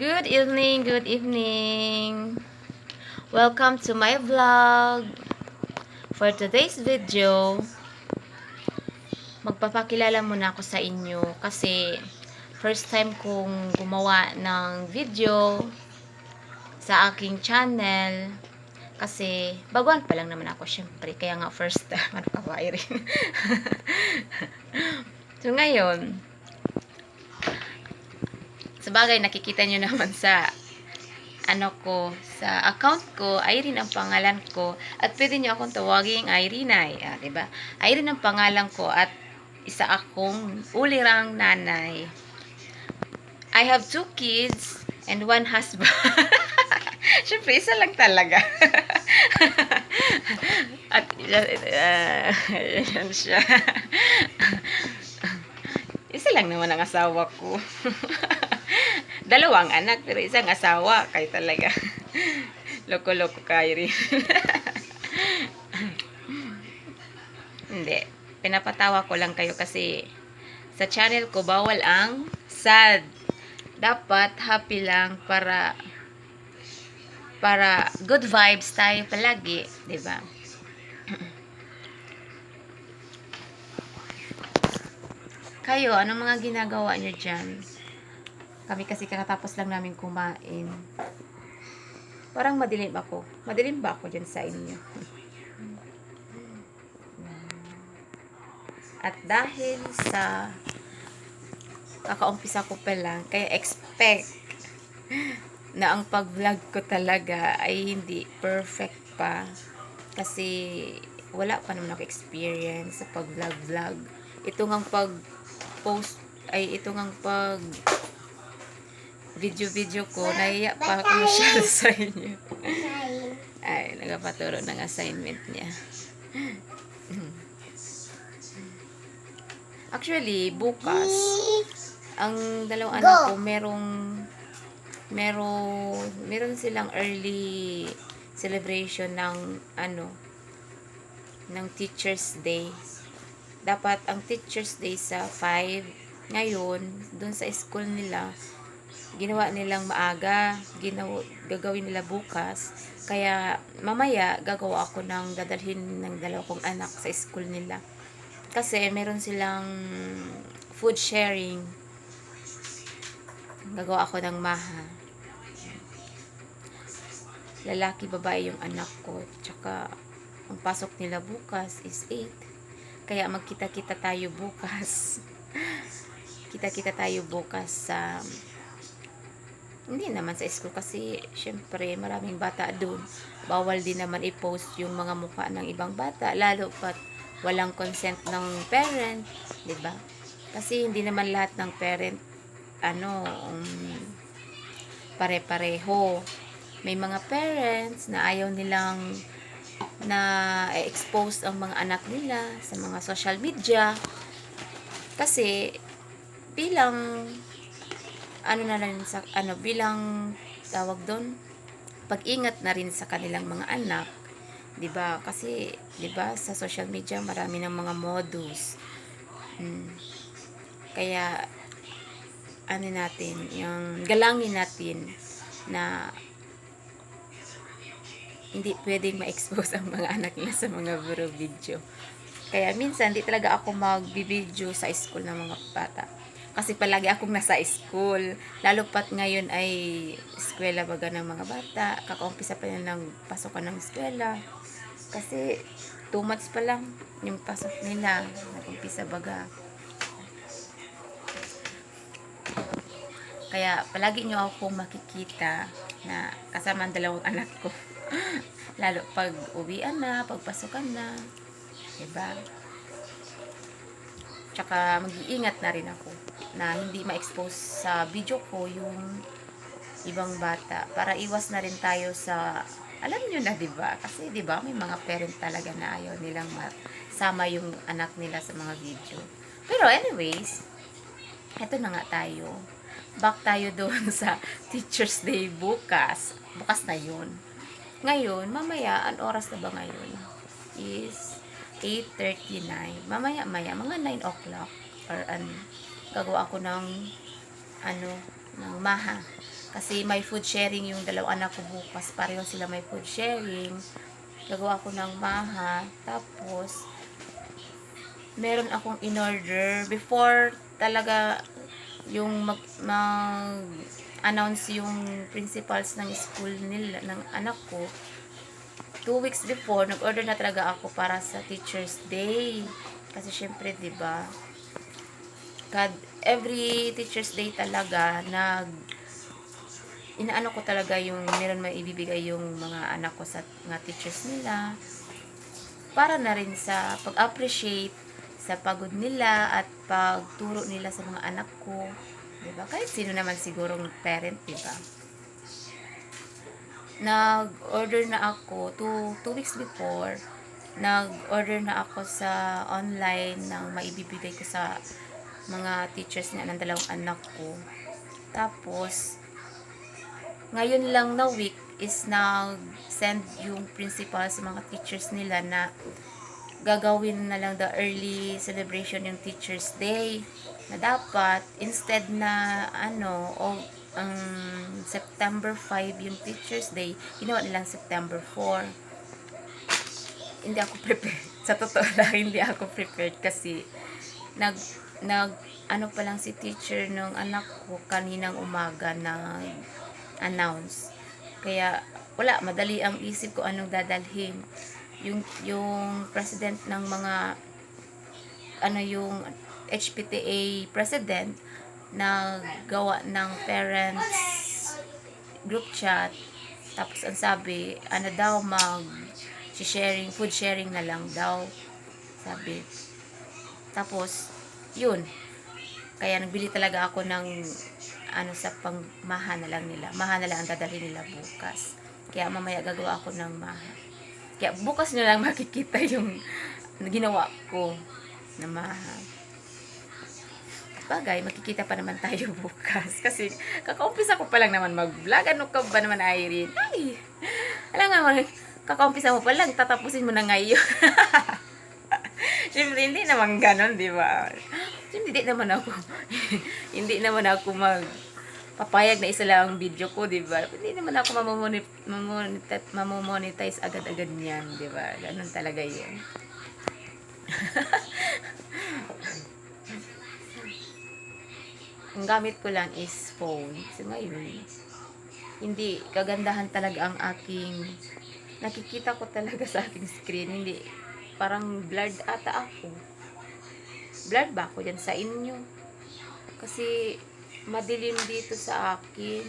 Good evening, good evening. Welcome to my vlog. For today's video, magpapakilala muna ako sa inyo kasi first time kong gumawa ng video sa aking channel kasi baguhan pa lang naman ako syempre kaya nga first time ano ka Irene so ngayon sa nakikita nyo naman sa ano ko, sa account ko, Irene ang pangalan ko. At pwede nyo akong tawaging Irene ay, ah, diba? Irene ang pangalan ko at isa akong ulirang nanay. I have two kids and one husband. Siyempre, isa lang talaga. at uh, siya. isa lang naman ang asawa ko. Dalawang anak, pero isang asawa. Kay talaga. Loko-loko kayo rin. Hindi. Pinapatawa ko lang kayo kasi sa channel ko bawal ang sad. Dapat happy lang para para good vibes tayo palagi, 'di ba? Kayo, anong mga ginagawa nyo dyan? Kami kasi kakatapos lang namin kumain. Parang madilim ako. Madilim ba ako dyan sa inyo? At dahil sa kakaumpisa ko pa lang, kaya expect na ang pag-vlog ko talaga ay hindi perfect pa. Kasi wala pa naman ako experience sa pag-vlog-vlog. Ito ngang pag-post, ay ito ngang pag video-video ko, naiya pa ako siya sa inyo. Ay, nagpaturo ng assignment niya. Actually, bukas, ang dalawang anak ko, merong, merong, meron silang early celebration ng, ano, ng Teacher's Day. Dapat ang Teacher's Day sa 5, ngayon, dun sa school nila, ginawa nilang maaga, ginawa, gagawin nila bukas. Kaya mamaya gagawa ako ng dadalhin ng dalawa kong anak sa school nila. Kasi meron silang food sharing. Gagawa ako ng maha. Lalaki, babae yung anak ko. Tsaka ang pasok nila bukas is 8. Kaya magkita-kita tayo bukas. Kita-kita tayo bukas sa hindi naman sa school kasi syempre maraming bata doon. Bawal din naman i-post yung mga mukha ng ibang bata lalo pat walang consent ng parent, 'di ba? Kasi hindi naman lahat ng parent ano um, pare-pareho. May mga parents na ayaw nilang na expose ang mga anak nila sa mga social media kasi bilang ano na rin sa ano bilang tawag doon pag-ingat na rin sa kanilang mga anak 'di ba? Kasi 'di ba sa social media marami ng mga modus. Hmm. kaya ano natin yung galangin natin na hindi pwedeng ma-expose ang mga anak nila sa mga bro video. Kaya minsan di talaga ako mag-video sa school ng mga bata kasi palagi akong nasa school. Lalo pat ngayon ay eskwela baga ng mga bata. Kakaumpisa pa yan ng pasokan ng eskwela. Kasi two months pa lang yung pasok nila. Nag-umpisa baga. Kaya palagi nyo akong makikita na kasama ang dalawang anak ko. Lalo pag uwian na, pagpasukan na. Diba? Tsaka mag-iingat na rin ako na hindi ma-expose sa video ko yung ibang bata para iwas na rin tayo sa alam nyo na 'di ba? Kasi 'di ba may mga parent talaga na ayaw nilang sama yung anak nila sa mga video. Pero anyways eto na nga tayo. Back tayo doon sa teacher's day bukas. Bukas na yun. Ngayon mamaya an oras na ba ngayon? Is 8.39 mamaya maya mga 9 o'clock or ano gagawa ako ng ano ng maha Kasi may food sharing yung dalawang anak ko bukas. Pareho sila may food sharing. Gagawa ko ng maha. Tapos, meron akong in-order. Before talaga yung mag, mag announce yung principals ng school nila, ng anak ko, two weeks before, nag-order na talaga ako para sa Teacher's Day. Kasi syempre, di ba, kad every Teacher's Day talaga, nag, inaano ko talaga yung meron may ibibigay yung mga anak ko sa mga teachers nila para na rin sa pag-appreciate sa pagod nila at pagturo nila sa mga anak ko. 'Di ba? Kahit sino naman sigurong parent, 'di ba? Nag-order na ako two, two weeks before. Nag-order na ako sa online ng maibibigay ko sa mga teachers niya ng dalawang anak ko. Tapos, ngayon lang na week is nag-send yung principal sa mga teachers nila na gagawin na lang the early celebration yung Teacher's Day na dapat instead na ano o ang September 5 yung Teacher's Day ginawa nilang September 4 hindi ako prepared. Sa totoo lang hindi ako prepared kasi nag nag ano pa lang si teacher nung anak ko kaninang umaga na announce. Kaya wala madali ang isip ko anong dadalhin. Yung yung president ng mga ano yung HPTA president na gawa ng parents group chat. Tapos ang sabi ano daw mag sharing food sharing na lang daw sabi. Tapos yun. Kaya nagbili talaga ako ng ano sa pangmaha na lang nila. Maha na lang ang dadalhin nila bukas. Kaya mamaya gagawa ako ng maha. Kaya bukas nyo lang makikita yung ginawa ko na maha. Bagay, makikita pa naman tayo bukas. Kasi kakaumpisa ko pa lang naman mag-vlog. Ano ka ba naman, Irene? Ay, alam nga, kakaumpisa mo pa lang, tatapusin mo na ngayon. Siyempre, hindi naman ganon, di ba? Siyempre, hindi naman ako, hindi naman ako mag, papayag na isa lang ang video ko, di ba? Hindi naman ako mamomonetize, mamomonetize agad-agad niyan, di ba? Ganun talaga yun. Ang gamit ko lang is phone. So ngayon, hindi kagandahan talaga ang aking nakikita ko talaga sa aking screen. Hindi, parang blurred ata ako. Blurred ba ako dyan sa inyo? Kasi madilim dito sa akin.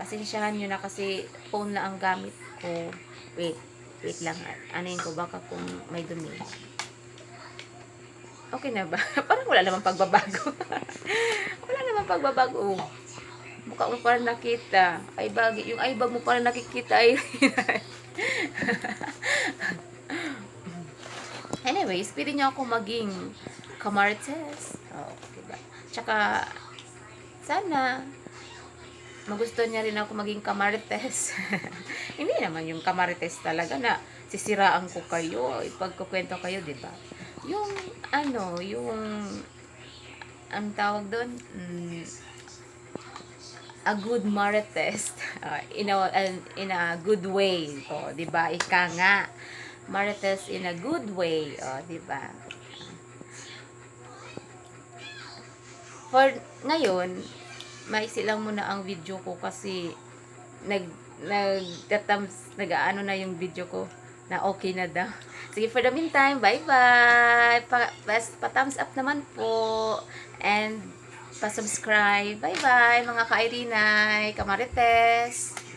Pasensyahan nyo na kasi phone na ang gamit ko. Wait, wait lang. Anuin ko baka kung may dumi. Okay na ba? Parang wala namang pagbabago. wala namang pagbabago. Mukha mo parang nakita. Ay bagi, yung ay bag mo parang nakikita ay. Anyways, pwede niyo ako maging kamartes. Oh, diba? Tsaka, sana, magustuhan niya rin ako maging kamarites. Hindi naman yung kamarites talaga na sisiraan ko kayo, ipagkukwento kayo, di ba? Yung, ano, yung, ang tawag doon, mm, a good marites uh, in a in a good way oh di ba? Ika nga marites in a good way oh di ba? For ngayon maisi lang muna ang video ko kasi nag nag tatams nag-ano na yung video ko na okay na daw. Sige, for the meantime, bye-bye. Pa, pa, pa thumbs up naman po. And pa-subscribe. Bye-bye, mga ka-Irinay, kamarites.